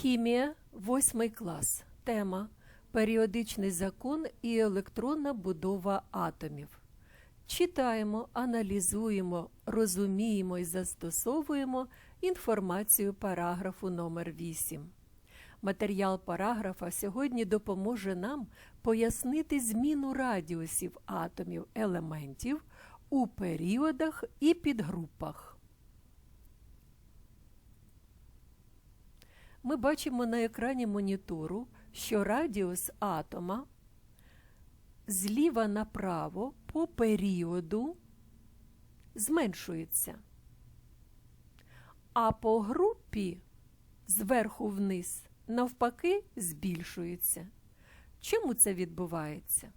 Хімія, восьмий клас. Тема Періодичний закон і електронна будова атомів. Читаємо, аналізуємо, розуміємо і застосовуємо інформацію параграфу номер 8 Матеріал параграфа сьогодні допоможе нам пояснити зміну радіусів атомів елементів у періодах і підгрупах. Ми бачимо на екрані монітору, що радіус атома зліва направо по періоду зменшується, а по групі зверху вниз навпаки збільшується. Чому це відбувається?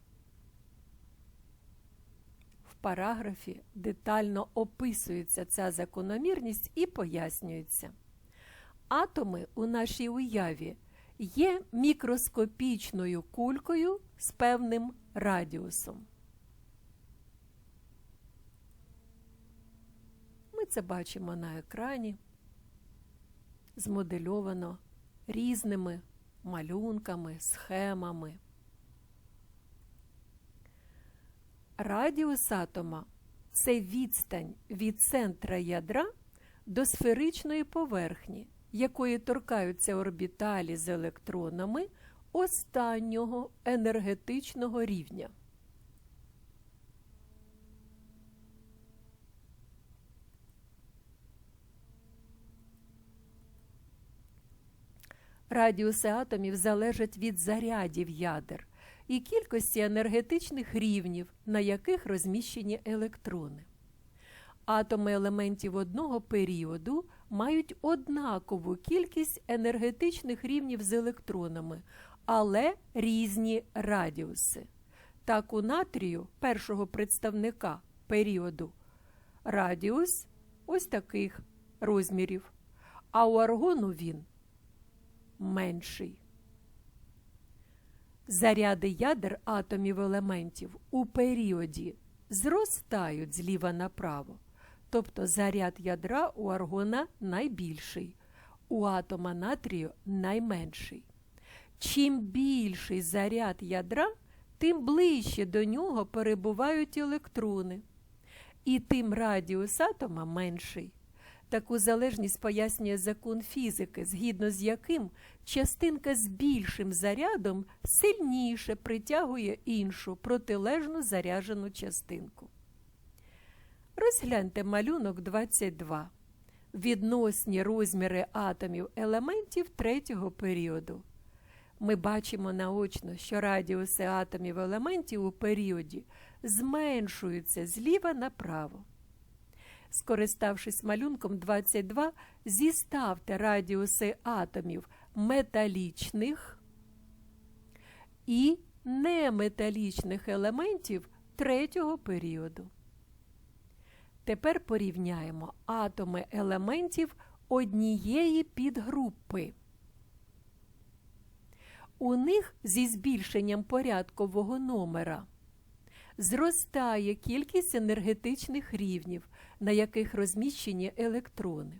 В параграфі детально описується ця закономірність і пояснюється. Атоми у нашій уяві є мікроскопічною кулькою з певним радіусом. Ми це бачимо на екрані, змодельовано різними малюнками, схемами. Радіус атома це відстань від центра ядра до сферичної поверхні, якої торкаються орбіталі з електронами останнього енергетичного рівня. Радіуси атомів залежать від зарядів ядер і кількості енергетичних рівнів, на яких розміщені електрони. Атоми елементів одного періоду мають однакову кількість енергетичних рівнів з електронами, але різні радіуси. Так, у натрію першого представника періоду радіус ось таких розмірів, а у аргону він менший. Заряди ядер атомів елементів у періоді зростають зліва направо, тобто заряд ядра у аргона найбільший, у атома натрію найменший. Чим більший заряд ядра, тим ближче до нього перебувають електрони, і тим радіус атома менший. Таку залежність пояснює закон фізики, згідно з яким частинка з більшим зарядом сильніше притягує іншу протилежну заряджену частинку. Розгляньте малюнок 22. Відносні розміри атомів елементів третього періоду. Ми бачимо наочно, що радіуси атомів елементів у періоді зменшуються зліва направо. Скориставшись малюнком 22, зіставте радіуси атомів металічних і неметалічних елементів третього періоду. Тепер порівняємо атоми елементів однієї підгрупи. У них зі збільшенням порядкового номера зростає кількість енергетичних рівнів, на яких розміщені електрони.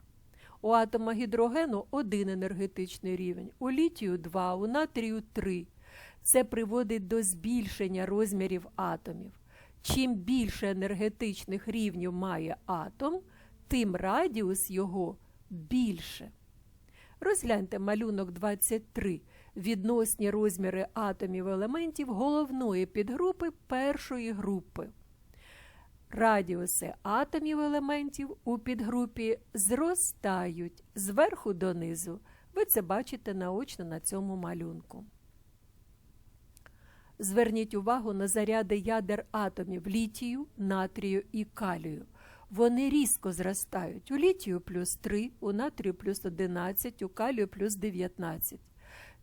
У атома гідрогену один енергетичний рівень, у літію 2, у натрію 3. Це приводить до збільшення розмірів атомів. Чим більше енергетичних рівнів має атом, тим радіус його більше. Розгляньте малюнок 23. Відносні розміри атомів елементів головної підгрупи першої групи. Радіуси атомів елементів у підгрупі зростають зверху донизу. Ви це бачите наочно на цьому малюнку. Зверніть увагу на заряди ядер атомів літію, натрію і калію. Вони різко зростають. У літію плюс 3, у натрію плюс 11, у калію плюс 19.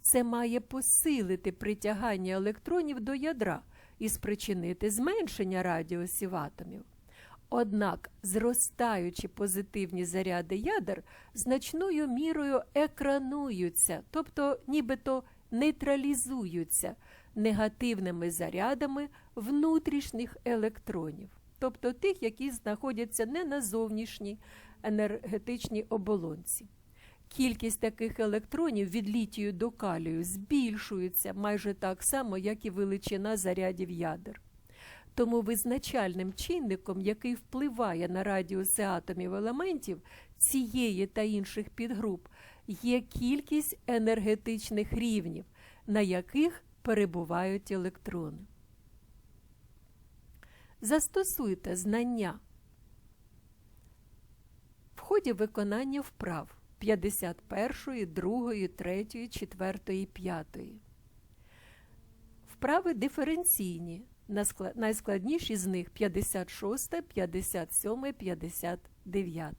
Це має посилити притягання електронів до ядра і спричинити зменшення радіусів атомів. Однак, зростаючі позитивні заряди ядер значною мірою екрануються, тобто нібито нейтралізуються негативними зарядами внутрішніх електронів, тобто тих, які знаходяться не на зовнішній енергетичній оболонці. Кількість таких електронів від літію до калію збільшується майже так само, як і величина зарядів ядер. Тому визначальним чинником, який впливає на радіуси атомів елементів цієї та інших підгруп, є кількість енергетичних рівнів, на яких перебувають електрони. Застосуйте знання в ході виконання вправ 51, 2, 3, 4, 5. Вправи диференційні. Найскладніші з них 56, 57, 59.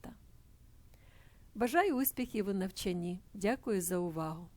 Бажаю успіхів у навчанні. Дякую за увагу.